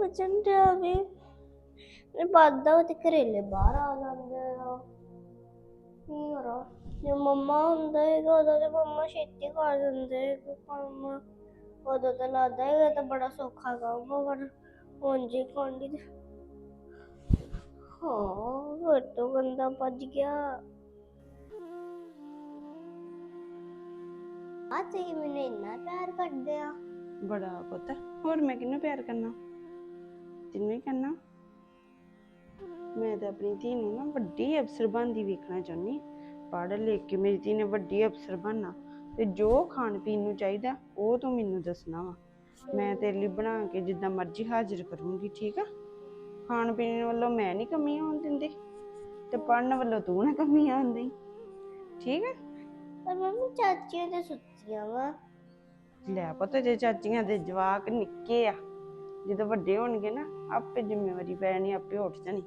ਬਚਨ ਡਿਆ ਵੀ। ਮੈਂ ਬਾਦਾ ਤੇ ਕਰੇਲੇ ਬਾਹਰ ਆ ਜਾਂਦੇ ਆ। ਕੀ ਕਰਾਂ? ਜੇ ਮੰਮਾ ਹੁੰਦਾ ਹੈਗਾ, ਉਦੋਂ ਤੇ ਮੰਮਾ ਛੇਤੀ ਕਰ ਦਿੰਦੇ ਹੈਗੇ ਕੰਮ ਉਦੋਂ ਤਾਂ ਲੱਗਦਾ ਹੈਗਾ ਤਾਂ ਬੜਾ ਸੌਖਾ ਕੰਮ ਪਰ ਹੁਣ ਜੀ ਕਾਂਡੀ ਤੇ ਹਾਂ, ਫਿਰ ਤੋਂ ਗੰਦਾ ਭੱਜ ਗਿਆ। ਆ ਤੇ ਮੈਨੂੰ ਇੰਨਾ ਪਿਆਰ ਕਰਦੇ ਆ। ਬੜਾ ਪੁੱਤ, ਹੋਰ ਮੈਂ ਕਿਹਨੂੰ ਪਿਆਰ ਕਰਨਾ? ਤੈਨੂੰ ਹੀ ਕਰਨਾ ਮੈਂ ਤਾਂ ਆਪਣੀ ਧੀ ਨੂੰ ਨਾ ਵੱਡੀ ਅਫਸਰ ਬਣਦੀ ਵੇਖਣਾ ਚਾਹੁੰਦੀ ਪੜ੍ਹ ਲਿਖ ਕੇ ਮੇਰੀ ਧੀ ਨੇ ਵੱਡੀ ਅਫਸਰ ਬਣਨਾ। ਤੇ ਜੋ ਖਾਣ ਪੀਣ ਨੂੰ ਚਾਹੀਦਾ ਉਹ ਤੂੰ ਮੈਨੂੰ ਦੱਸਣਾ ਵਾ। ਮੈਂ ਤੇਰੇ ਲਈ ਬਣਾ ਕੇ ਜਿੱਦਾਂ ਮਰਜ਼ੀ ਹਾਜ਼ਰ ਕਰੂੰਗੀ ਠੀਕ ਆ? ਖਾਣ ਪੀਣ ਵੱਲੋਂ ਮੈਂ ਨਹੀਂ ਕਮੀ ਆਉਣ ਦਿੰਦੀ। ਤੇ ਪੜਨ ਵੱਲੋਂ ਤੂੰ ਨਾ ਕਮੀ ਆਉਣ ਦੇਈਂ। ਠੀਕ ਹੈ ਪਰ ਮੰਮੀ ਚਾਚੀਆਂ ਤੇ ਸੁੱਤੀਆਂ ਵਾ। ਲੈ ਪੁੱਤ ਜੇ ਚਾਚੀਆਂ ਦੇ ਜਵਾਕ ਨਿੱਕੇ ਆ ਜਦੋਂ ਵੱਡੇ ਹੋਣਗੇ ਨਾ ਆਪੇ ਜ਼ਿੰਮੇਵਾਰੀ ਪੈਣੀ ਆਪੇ ਉੱਠ ਜਾਣੀ।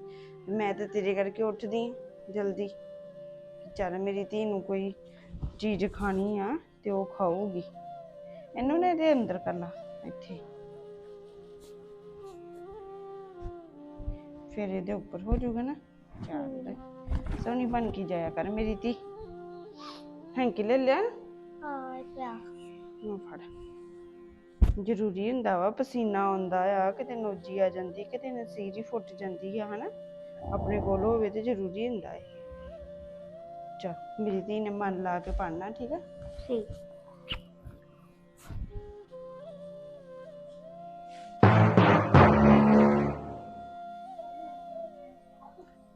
ਮੈਂ ਤਾਂ ਤੇਰੇ ਕਰਕੇ ਉੱਠਦੀ ਆਂ ਜਲਦੀ। ਚੱਲ ਮੇਰੀ ਧੀ ਨੂੰ ਕੋਈ ਚੀਜ਼ ਖਾਣੀ ਆ ਤੇ ਉਹ ਖਾਊਗੀ। ਇਹਨੂੰ ਨੇ ਇਹਦੇ ਅੰਦਰ ਕਰ ਲਾ ਇੱਥੇ। ਫਿਰ ਇਹਦੇ ਉੱਪਰ ਹੋ ਜਾਊਗਾ ਨਾ। ਚੱਲ। ਸੋਹਣੀ ਬਣ ਕੇ ਜਾਇਆ ਕਰ ਮੇਰੀ ਧੀ। ਹੈਂਕੀ ਲੈ ਲਿਆ? ਹਾਂ ਪਿਆ ਮੈਂ ਫੜ। ਜ਼ਰੂਰੀ ਹੁੰਦਾ ਵਾ ਪਸੀਨਾ ਆਉਂਦਾ ਆ ਕਿਤੇ ਨੋਜੀ ਆ ਜਾਂਦੀ ਕਿਤੇ ਨਸੀਰ ਹੀ ਫੁੱਟ ਜਾਂਦੀ ਆ ਹਨਾ? ਆਪਣੇ ਕੋਲ ਹੋਵੇ ਤੇ ਜ਼ਰੂਰੀ ਹੁੰਦਾ ਹੈ ਚਾ ਮੇਰੀ ਧੀ ਨੇ ਮਨ ਲਾ ਕੇ ਪੜਨਾ ਠੀਕ ਆ? ਠੀਕ।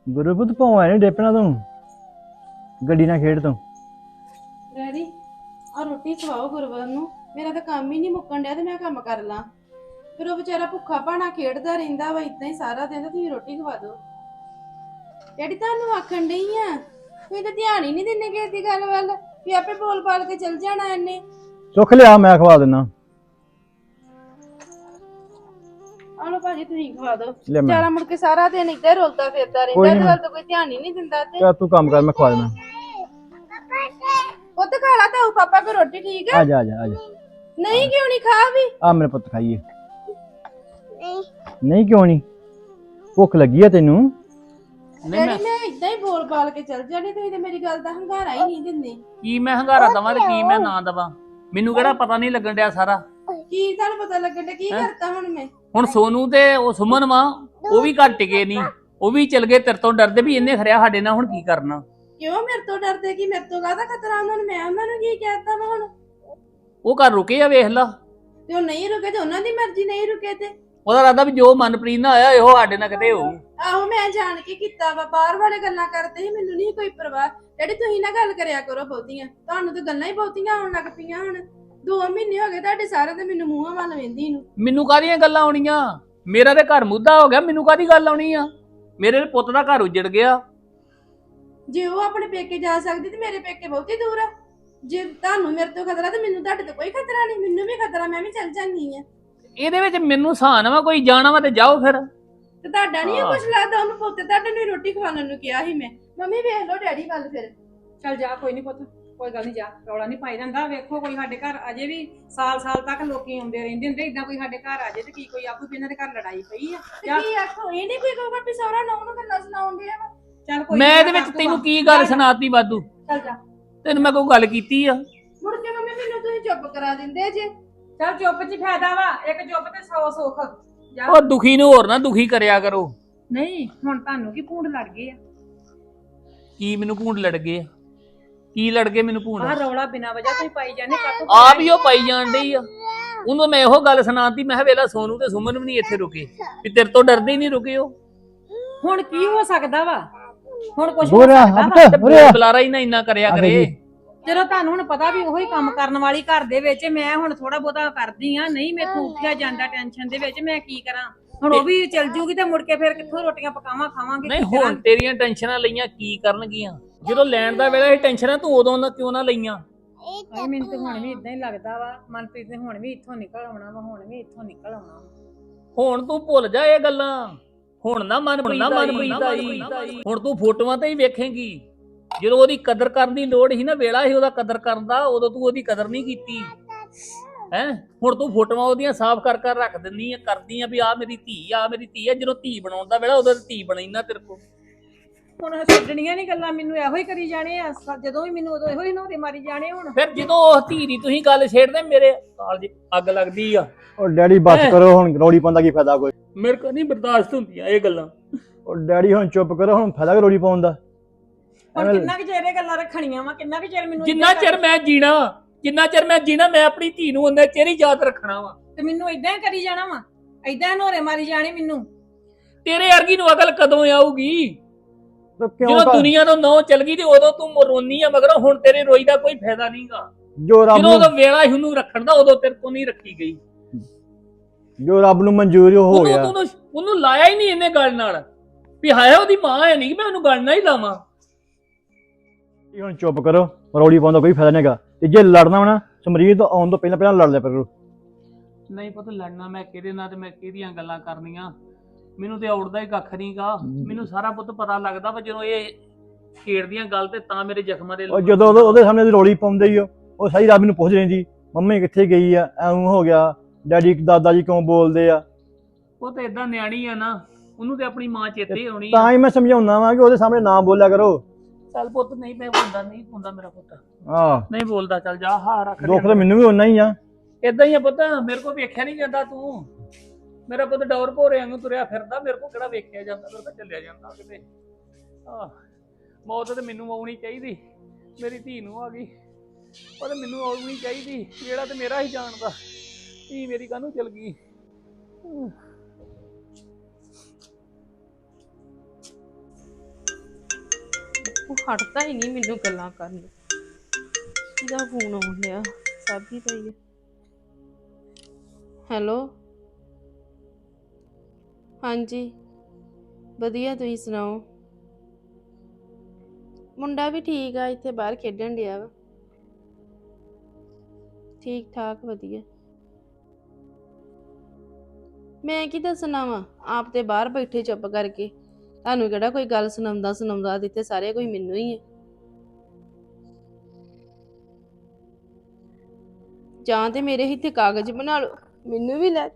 ਗੁਰਬੁੱਤ ਭਾਵੇਂ ਨਹੀਂ ਡੇਪਣਾ ਤੂੰ? ਗੱਡੀ ਨਾਲ ਖੇਡ ਤੂੰ। ਡੈਡੀ ਆ ਰੋਟੀ ਖਵਾਓ ਗੁਰਵਰ ਨੂੰ। ਮੇਰਾ ਤਾਂ ਕੰਮ ਹੀ ਨਹੀਂ ਮੁੱਕਣ ਡਿਆ ਤੇ ਮੈਂ ਕੰਮ ਕਰ ਲਾਂ। ਫਿਰ ਉਹ ਵਿਚਾਰਾ ਭੁੱਖਾ ਭਾਣਾ ਖੇਡਦਾ ਰਹਿੰਦਾ ਵਾ ਇਦਾਂ ਹੀ ਸਾਰਾ ਦਿਨ ਤੇ ਤੁਸੀਂ ਰੋਟੀ ਖਵਾ ਦਿਓ। ਡੈਡੀ ਤੁਹਾਨੂੰ ਆਖਣ ਡਈ ਆ ਤੁਸੀਂ ਤਾਂ ਧਿਆਨ ਹੀ ਨਹੀਂ ਦਿੰਦੇ ਕਿਸੇ ਦੀ ਗੱਲ ਵੱਲ ਵੀ ਆਪੇ ਬੋਲ ਬਾਲ ਕੇ ਚਲ ਜਾਣਾ ਇਹਨੇ। ਚੁੱਕ ਲਿਆ ਮੈਂ ਖਵਾ ਦਿੰਦਾ ਆਹ ਲਓ ਭਾਜੀ ਤੁਸੀਂ ਖਵਾ ਦਿਓ। ਲੈ ਮੈਂ। ਵਿਚਾਰਾ ਮੁੜ ਕੇ ਸਾਰਾ ਦਿਨ ਇੱਧਰ ਰੋਲਦਾ ਫਿਰਦਾ ਕੋਈ ਰਹਿੰਦਾ ਨੀ। ਤੇ ਵੱਲ ਤਾਂ ਕੋਈ ਧਿਆਨ ਹੀ ਨਹੀਂ ਦਿੰਦਾ ਤੇ। ਚੱਲ ਤੂੰ ਕੰਮ ਕਰ ਮੈਂ ਖਵਾ ਦਿੰਦਾ ਖਾ ਲਾ ਤਾਂ ਪਾਪਾ ਕੋ ਰੋਟੀ ਠੀਕ ਆ? ਆ ਜਾ ਆ ਜਾ ਆ ਜਾ। ਨਹੀਂ ਕਿਉਂ ਨਹੀਂ ਖਾ ਵੀ? ਆ ਮੇਰੇ ਪੁੱਤ ਖਾਈਏ। ਨਹੀਂ। ਨਹੀਂ ਕਿਉਂ ਨਹੀਂ ਭੁੱਖ ਲੱਗੀ ਆ ਤੈਨੂੰ? ਡੈਡੀ ਮੈਂ ਇਦਾਂ ਹੀ ਬੋਲ ਬਾਲ ਕੇ ਚਲ ਜਾਣੀ ਤੁਸੀਂ ਤੇ ਮੇਰੀ ਗੱਲ ਦਾ ਹੰਗਾਰਾ ਹੀ ਨਹੀਂ ਦਿੰਦੇ। ਕੀ ਮੈਂ ਹੰਗਾਰਾ ਦਵਾਂ ਤੇ ਕੀ ਮੈਂ ਨਾ ਦਵਾਂ? ਮੈਨੂੰ ਕਿਹੜਾ ਪਤਾ ਨਹੀਂ ਲੱਗਣ ਡਿਆ ਸਾਰਾ। ਕੀ ਤੁਹਾਨੂੰ ਪਤਾ ਲੱਗਣ ਡਿਆ? ਕੀ ਹੈਂ? ਕਰਤਾ ਹੁਣ ਮੈਂ? ਹੁਣ ਸੋਨੂ ਤੇ ਉਹ ਸੁਮਨ ਵਾ ਉਹ ਵੀ ਘਰ ਟਿਕੇ ਨਹੀਂ। ਉਹ ਵੀ ਚਲ ਗਏ ਤੇਰੇ ਤੋਂ ਡਰਦੇ ਵੀ ਇਹਨੇ ਖਰਿਆ ਸਾਡੇ ਨਾਲ ਹੁਣ ਕੀ ਕਰਨਾ। ਕਿਉਂ ਮੇਰੇ ਤੋਂ ਡਰਦੇ? ਕਿ ਮੇਰੇ ਤੋਂ ਕਾਹਦਾ ਖਤਰਾ ਉਹਨਾਂ ਨੂੰ? ਮੈਂ ਉਹਨਾਂ ਨੂੰ ਕੀ ਕਹਿਤਾ ਵਾ ਹੁਣ? ਉਹ ਘਰ ਰੁਕੇ ਆ ਵੇਖ ਲਾ। ਤੇ ਉਹ ਨਹੀਂ ਰੁਕੇ ਤੇ ਉਹਨਾਂ ਦੀ ਮਰਜ਼ੀ ਨਹੀਂ ਰੁਕੇ ਤੇ। ਉਹਦਾ ਰਾਦਾ ਵੀ ਜੋ ਮਨਪ੍ਰੀਤ ਨਾਲ ਆਇਆ ਇਹੋ ਸਾਡੇ ਨਾਲ ਕਿਤੇ ਹੋਊ। ਆਹੋ ਮੈਂ ਜਾਣ ਕੇ ਕੀਤਾ ਵਾ ਬਾਹਰ ਵਾਲੇ ਗੱਲਾਂ ਕਰਦੇ ਸੀ ਮੈਨੂੰ ਨਹੀਂ ਕੋਈ ਪਰਵਾਹ। ਜਿਹੜੀ ਤੁਸੀਂ ਨਾ ਗੱਲ ਕਰਿਆ ਕਰੋ ਬਹੁਤੀਆਂ। ਤੁਹਾਨੂੰ ਤਾਂ ਗੱਲਾਂ ਹੀ ਬਹੁਤੀਆਂ ਆਉਣ ਲੱਗ ਪਈਆਂ ਹੁਣ। ਦੋ ਮਹੀਨੇ ਹੋ ਗਏ ਤੁਹਾਡੇ ਸਾਰੇ ਤੇ ਮੈਨੂੰ ਮੂੰਹਾਂ ਵੱਲ ਵੇਂਦੀ ਨੂੰ। ਮੈਨੂੰ ਕਾਹਦੀਆਂ ਗੱਲਾਂ ਆਉਣੀਆਂ? ਮੇਰਾ ਤੇ ਘਰ ਮੁੱਦਾ ਹੋ ਗਿਆ ਮੈਨੂੰ ਕਾਹਦੀ ਗੱਲ ਆਉਣੀ ਆ? ਮੇਰੇ ਪੁੱਤ ਦਾ ਘਰ ਉਜੜ ਗਿਆ। ਜੇ ਉਹ ਆਪਣੇ ਪੇਕੇ ਜਾ ਸਕਦੀ ਤੇ ਮੇਰੇ ਪੇਕੇ ਬਹੁਤੀ ਦੂਰ ਆ। ਜੇ ਤੁਹਾਨੂੰ ਮੇਰੇ ਤੋਂ ਖਤਰਾ ਤੇ ਮੈਨੂੰ ਤੁਹਾਡੇ ਤੋਂ ਕੋਈ ਖਤਰਾ ਨਹੀਂ ਮੈਨੂੰ ਵੀ ਖਤਰਾ ਮੈਂ ਵੀ ਚੱਲ ਜਾਂਦੀ ਆ ਇਹਦੇ ਵਿੱਚ ਮੈਨੂੰ ਸਾਨ ਵਾ ਕੋਈ ਜਾਣਾ ਵਾ ਤੇ ਜਾਓ ਫਿਰ। ਤੇ ਤੁਹਾਡਾ ਨਹੀਂ। ਕੁਝ ਲੱਗਦਾ ਉਹਨੂੰ ਪੁੱਤ ਤੁਹਾਡੇ ਨੂੰ ਰੋਟੀ ਖਵਾਉਣ ਨੂੰ ਕਿਹਾ ਸੀ ਮੈਂ। ਮੰਮੀ ਵੇਖ ਲਓ ਡੈਡੀ ਵੱਲ ਫਿਰ। ਚੱਲ ਜਾ ਕੋਈ ਨਹੀਂ ਪੁੱਤ ਕੋਈ ਗੱਲ ਨਹੀਂ ਜਾ ਰੌਲਾ ਨਹੀਂ ਪਾਈ ਜਾਂਦਾ ਵੇਖੋ ਕੋਈ ਸਾਡੇ ਘਰ ਅਜੇ ਵੀ ਸਾਲ ਸਾਲ ਤੱਕ ਲੋਕੀ ਆਉਂਦੇ ਰਹਿੰਦੇ ਹੁੰਦੇ ਇਦਾਂ ਕੋਈ ਸਾਡੇ ਘਰ ਆ ਜੇ ਤੇ ਕੀ ਕੋਈ ਆਖੂ ਵੀ ਇਹਨਾਂ ਦੇ ਘਰ ਲੜਾਈ ਪਈ ਆ। ਤੇ ਕੀ ਆਖੋ ਇਹ ਨਹੀਂ ਕੋਈ ਕਹੂਗਾ ਵੀ ਸਹੁਰਾ ਨੌਂ ਨੂੰ ਗੱਲਾਂ ਸੁਣਾਉਣ ਡਿਆ ਵਾ। ਚੱਲ ਕੋਈ ਮੈਂ ਇਹਦੇ ਵਿੱਚ ਤੈਨੂੰ ਆ। ਕੀ ਗੱਲ ਸੁਣਾਤੀ ਵਾਧੂ? ਚੱਲ ਜਾ। ਤੈਨੂੰ ਮੈਂ ਕੋਈ ਗੱਲ ਕੀਤੀ ਆ? ਮੁੜ ਕੇ ਮੰਮੀ ਮੈਨੂੰ ਤੁਸੀਂ ਚੁੱਪ ਕਰਾ ਦਿੰਦੇ ਜੇ। ਚੱਲ ਚੁੱਪ ਚ ਫਾਇਦਾ ਵਾ ਇੱਕ ਚੁੱਪ ਤੇ 100 ਸੁੱਖ। ਜਾ। ਉਹ ਦੁਖੀ ਨੂੰ ਹੋਰ ਨਾ ਦੁਖੀ ਕਰਿਆ ਕਰੋ। ਨਹੀਂ ਹੁਣ ਤੁਹਾਨੂੰ ਕੀ ਭੂੰਡ ਲੜ ਗਏ ਆ? ਕੀ ਮੈਨੂੰ ਭੂੰਡ ਲੜ ਗਏ ਆ? ਕੀ ਲੜ ਗਏ ਮੈਨੂੰ ਭੂੰਡ? ਆਹ ਰੌਲਾ ਬਿਨਾਂ ਵਜ੍ਹਾ ਤੁਸੀਂ ਪਾਈ ਜਾਂਦੇ ਕਾਤੋਂ ਆਪ ਹੀ ਉਹ ਪਾਈ ਜਾਣ ਡਈ ਆ। ਉਹਨੂੰ ਮੈਂ ਇਹੋ ਗੱਲ ਸੁਣਾਤੀ ਮੈਂ ਕਿਹਾ ਵੇਲਾ ਸੋਨੂ ਤੇ ਸੁਮਨ ਵੀ ਨਹੀਂ ਇੱਥੇ ਰੁਕੇ। ਵੀ ਤੇਰੇ ਤੋਂ ਡਰਦੇ ਹੀ ਨਹੀਂ ਰੁਕੇ ਉਹ। ਹੁਣ ਕੀ ਹੋ ਸਕਦਾ ਵਾ? ਹੁਣ ਕੁਝ ਵਾ ਹੱਥ ਆ। ਬੁਲਾਰਾ ਹੀ ਨਾ ਇੰਨਾ ਕਰਿਆ ਕਰੇ। ਜਦੋਂ ਤੁਹਾਨੂੰ ਹੁਣ ਪਤਾ ਵੀ ਉਹੀ ਕੰਮ ਕਰਨ ਵਾਲੀ ਘਰ ਦੇ ਵਿੱਚ ਮੈਂ ਹੁਣ ਥੋੜਾ ਬਹੁਤਾ ਕਰਦੀ ਆ ਨਹੀਂ ਮੈਥੋਂ ਉੱਠਿਆ ਜਾਂਦਾ ਟੈਨਸ਼ਨ ਦੇ ਵਿੱਚ ਮੈਂ ਕੀ ਕਰਾਂ ਹੁਣ ਉਹ ਵੀ ਚਲ ਜੂਗੀ ਤੇ ਮੁੜ ਕੇ ਫਿਰ ਕਿੱਥੋਂ ਰੋਟੀਆਂ ਪਕਾਵਾਂ ਖਾਵਾਂਗੇ ਨਹੀਂ ਹੁਣ? ਤੇਰੀਆਂ ਟੈਨਸ਼ਨਾਂ ਲਈਆਂ ਕੀ ਕਰਨਗੀਆਂ ਜਦੋਂ ਲੈਣ ਦਾ ਵੇਲਾ ਇਹ ਟੈਨਸ਼ਨਾਂ ਤੂੰ ਉਦੋਂ ਨਾ ਕਿਉਂ ਨਾ ਲਈਆਂ ਹਾਏ ਮੈਨੂੰ ਤਾਂ ਹੁਣ ਵੀ ਇਦਾਂ ਹੀ ਲੱਗਦਾ ਵਾ ਮਨਪ੍ਰੀਤ ਨੇ ਹੁਣ ਵੀ ਇੱਥੋਂ ਨਿਕਲ ਆਉਣਾ ਵਾ ਹੁਣ ਵੀ ਇੱਥੋਂ ਨਿਕਲ ਆਉਣਾ। ਹੁਣ ਤੂੰ ਭੁੱਲ ਜਾ ਇਹ ਗੱਲਾਂ ਹੁਣ ਨਾ ਮਨ ਨਾ ਮਨ ਹੁਣ ਤੂੰ ਫੋਟੋਆਂ ਤੇ ਹੀ ਵੇਖੇਂਗੀ। ਜਦੋਂ ਉਹਦੀ ਕਦਰ ਕਰਨ ਦੀ ਲੋੜ ਸੀ ਨਾ ਵੇਲਾ ਸੀ ਉਹਦਾ ਕਦਰ ਕਰਨ ਦਾ ਉਦੋਂ ਤੂੰ ਉਹਦੀ ਕਦਰ ਨਹੀਂ ਕੀਤੀ। ਹੈ? ਹੁਣ ਤੂੰ ਫੋਟੋਆਂ ਉਹਦੀਆਂ ਸਾਫ਼ ਕਰ ਕਰ ਰੱਖ ਦਿੰਦੀ ਆ ਕਰਦੀ ਆ ਵੀ ਆ ਮੇਰੀ ਧੀ ਆ ਮੇਰੀ ਧੀ ਆ। ਜਦੋਂ ਧੀ ਬਣਾਉਣ ਦਾ ਵੇਲਾ ਉਦੋਂ ਧੀ ਬਣੀ ਨਾ ਤੇਰੇ ਕੋਲ। ਹੁਣ ਛੱਡਣੀਆਂ ਨਹੀਂ ਗੱਲਾਂ ਮੈਨੂੰ ਇਹੋ ਹੀ ਕਰੀ ਜਾਣੇ ਆ ਸ- ਜਦੋਂ ਵੀ ਮੈਨੂੰ ਉਦੋਂ ਇਹੋ ਹੀ ਨੋਰੇ ਮਾਰੀ ਜਾਣੇ ਹੁਣ। ਫਿਰ ਜਦੋਂ ਉਹ ਧੀ ਦੀ ਤੁਸੀਂ ਗੱਲ ਛੇੜਦੇ ਮੇਰੇ ਕਾਲਜ ਅੱਗ ਲੱਗਦੀ ਆ। ਉਹ ਡੈਡੀ ਬਸ ਹੈਂ? ਕਰੋ ਹੁਣ ਰੋੜੀ ਪਾਉਣ ਦਾ ਕੀ ਫਾਇਦਾ ਕੋਈ? ਮੇਰੇ ਕੋਲ ਨਹੀਂ ਬਰਦਾਸ਼ਤ ਹੁੰਦੀਆਂ ਇਹ ਗੱਲਾਂ। ਉਹ ਡੈਡੀ ਹੁਣ ਚੁੱਪ ਕਰੋ ਹੁਣ ਫਾਇਦਾ ਕੀ ਰੋੜੀ ਪਾਉਣ ਦਾ? ਹੁਣ ਐਵੇਂ- ਕਿੰਨਾ ਕੁ ਚਿਰ ਇਹ ਗੱਲਾਂ ਰੱਖਣੀਆਂ ਵਾ ਕਿੰਨਾ ਕੁ ਚਿਰ ਮੈਨੂੰ ਜਿੰਨਾ ਚਿਰ ਮੈਂ ਜੀਣਾ ਜਿੰਨਾ ਚਿਰ ਮੈਂ ਜੀਣਾ ਮੈਂ ਆਪਣੀ ਧੀ ਨੂੰ ਉਹਨੇ ਚਿਰ ਹੀ ਯਾਦ ਰੱਖਣਾ ਵਾ। ਤੇ ਮੈਨੂੰ ਇਦਾਂ ਹੀ ਕਰੀ ਜਾਣਾ ਵਾ ਇਦਾਂ ਨੋਰੇ ਮਾਰੀ ਜਾਣੀ ਮੈਨੂੰ। ਤੇਰੇ ਵਰਗੀ ਨੂੰ ਅਕਲ ਕਦੋਂ ਆਊਗੀ? ਤੇ ਕਿਉਂ ਜਦੋਂ ਕਰ- ਦੁਨੀਆ ਤੋਂ ਨੌ ਚੱਲ ਗਈ ਤੇ ਉਦੋਂ ਤੂੰ ਰੋਨੀ ਆ ਮਗਰ ਹੁਣ ਤੇਰੇ ਰੋਈ ਦਾ ਕੋਈ ਫਾਇਦਾ ਨਹੀਂਗਾ ਜੋ ਰੱਬ ਜਦੋਂ ਨੂੰ ਉਹਦਾ ਵੇਲਾ ਸੀ ਉਹਨੂੰ ਰੱਖਣ ਦਾ ਉਦੋਂ ਤੇਰੇ ਕੋਲ ਨਹੀਂ ਰੱਖੀ ਗਈ। ਜੋ ਰੱਬ ਨੂੰ ਮਨਜ਼ੂਰ ਹੋ ਉਹਨੂੰ ਗਿਆ। ਉਹਨੂੰ ਉਹਨੂੰ ਲਾਇਆ ਹੀ ਨਹੀਂ ਇਹਨੇ ਗੱਲ ਨਾਲ। ਵੀ ਹਾਇਆ ਉਹਦੀ ਮਾਂ ਹੈ ਨਹੀਂ ਕਿ ਮੈਂ ਉਹਨੂੰ ਗੱਲ ਨਾਲ ਹੀ ਲਾਵਾਂ। ਤੁਸੀਂ ਹੁਣ ਚੁੱਪ ਕਰੋ ਰੋੜੀ ਪਾਉਣ ਦਾ ਕੋਈ ਫਾਇਦਾ ਨਹੀਂਗਾ ਤੇ ਜੇ ਲੜਨਾ ਵਾ ਨਾ ਤੋਂ ਆਉਣ ਤੋਂ ਪਹਿਲਾਂ ਪਹਿਲਾਂ ਲੜ ਲਿਆ ਕਰੋ। ਨਹੀਂ ਪਤਾ ਲੜਨਾ ਮੈਂ ਕਿਹਦੇ ਨਾਲ ਤੇ ਮੈਂ ਕਿਹਦੀਆਂ ਗੱਲਾਂ ਕਰਨੀਆਂ? ਮੈਨੂੰ ਤੇ ਔੜਦਾ ਹੀ ਕੱਖ ਨਹੀਂਗਾ ਮੈਨੂੰ ਸਾਰਾ ਪੁੱਤ ਪਤਾ ਲੱਗਦਾ ਵਾ ਜਦੋਂ ਇਹ ਖੇਡਦੀਆਂ ਗੱਲ ਤੇ ਤਾਂ ਮੇਰੇ ਜ਼ਖਮਾਂ ਦੇ ਉਹ ਜਦੋਂ ਉਹਦੇ- ਉਹਦੇ ਸਾਹਮਣੇ ਦੀ ਰੋੜੀ ਪਾਉਂਦੇ ਹੀ ਉਹ। ਉਹ ਸਾਰੀ ਰਾਤ ਮੈਨੂੰ ਪੁੱਛ ਰਹਿੰਦੀ ਮੰਮੀ ਕਿੱਥੇ ਗਈ ਆ? ਐਵੇਂ ਹੋ ਗਿਆ। ਡੈਡੀ ਦਾਦਾ ਜੀ ਕਿਉਂ ਬੋਲਦੇ ਆ? ਉਹ ਤੇ ਇਦਾਂ ਨਿਆਣੀ ਆ ਨਾ ਉਹਨੂੰ ਤੇ ਆਪਣੀ ਮਾਂ ਚੇਤੇ ਆਉਣੀ ਆ। ਤਾਂ ਹੀ ਮੈਂ ਸਮਝਾਉਣਾ ਵਾਂ ਕਿ ਉਹਦੇ ਸਾਹਮਣੇ ਨਾ ਬੋਲਿਆ ਕਰੋ। ਚੱਲ ਪੁੱਤ ਨਹੀਂ ਮੈਂ ਬੋਲਦਾ ਨਹੀਂ ਹੁੰਦਾ ਮੇਰਾ ਪੁੱਤ। ਆਹ। ਨਹੀਂ ਬੋਲਦਾ ਚੱਲ ਜਾ ਹਾਂ ਰੱਖ ਦੁੱਖ ਤਾਂ ਮੈਨੂੰ ਵੀ ਉਨਾ ਹੀ ਆ। ਇਦਾਂ ਹੀ ਆ ਪੁੱਤ ਮੇਰੇ ਕੋਲ ਵੇਖਿਆ ਨਹੀਂ ਜਾਂਦਾ ਤੂੰ। ਮੇਰਾ ਪੁੱਤ ਡੌਰ ਭੋਰੇ ਵਾਂਗੂ ਤੁਰਿਆ ਫਿਰਦਾ, ਮੇਰੇ ਕੋਲ ਕਿਹੜਾ ਵੇਖਿਆ ਜਾਂਦਾ, ਮੇਰੇ ਕੋਲ ਚੱਲਿਆ ਜਾਂਦਾ ਕਿਤੇ। ਆਹ, ਮੌਤ ਤੇ ਮੈਨੂੰ ਆਉਣੀ ਚਾਹੀਦੀ, ਮੇਰੀ ਧੀ ਨੂੰ ਆ ਗਈ। ਉਹ ਤੇ ਮੈਨੂੰ ਆਉਣੀ ਚਾਹੀਦੀ, ਜਿਹੜਾ ਤੇ ਮੇਰਾ ਹੀ ਜਾਣਦਾ, ਧੀ ਮੇਰੀ ਕਾਹਨੂੰ ਚਲ ਗਈ? ਉਹ ਹਟਦਾ ਹੀ ਨਹੀਂ ਮੈਨੂੰ ਗੱਲਾਂ ਕਰਨ ਨੂੰ। ਫੋਨ ਆਉਣ ਡਿਆ? ਸਾਬੀ ਦਾ ਹੀ ਹੈ। ਹੈਲੋ? ਹਾਂਜੀ। ਵਧੀਆ ਤੁਸੀਂ ਸੁਣਾਓ? ਮੁੰਡਾ ਵੀ ਠੀਕ ਆ, ਇੱਥੇ ਬਾਹਰ ਖੇਡਣ ਡਿਆ ਵਾ। ਠੀਕ ਠਾਕ ਵਧੀਆ। ਮੈਂ ਕੀ ਦੱਸਣਾ ਵਾ? ਆਪ ਤੇ ਬਾਹਰ ਬੈਠੇ ਚੁੱਪ ਕਰਕੇ। ਤੁਹਾਨੂੰ ਕਿਹੜਾ ਕੋਈ ਗੱਲ ਸੁਣਾਉਂਦਾ ਸੁਣਾਉਂਦਾ ਦਿੱਤੇ ਸਾਰੇ ਕੋਈ ਮੈਨੂੰ ਹੀ ਹੈ ਜਾਂ ਤੇ ਮੇਰੇ ਇੱਥੇ ਕਾਗਜ਼ ਬਣਾ ਲਓ, ਮੈਨੂੰ ਵੀ ਲੈ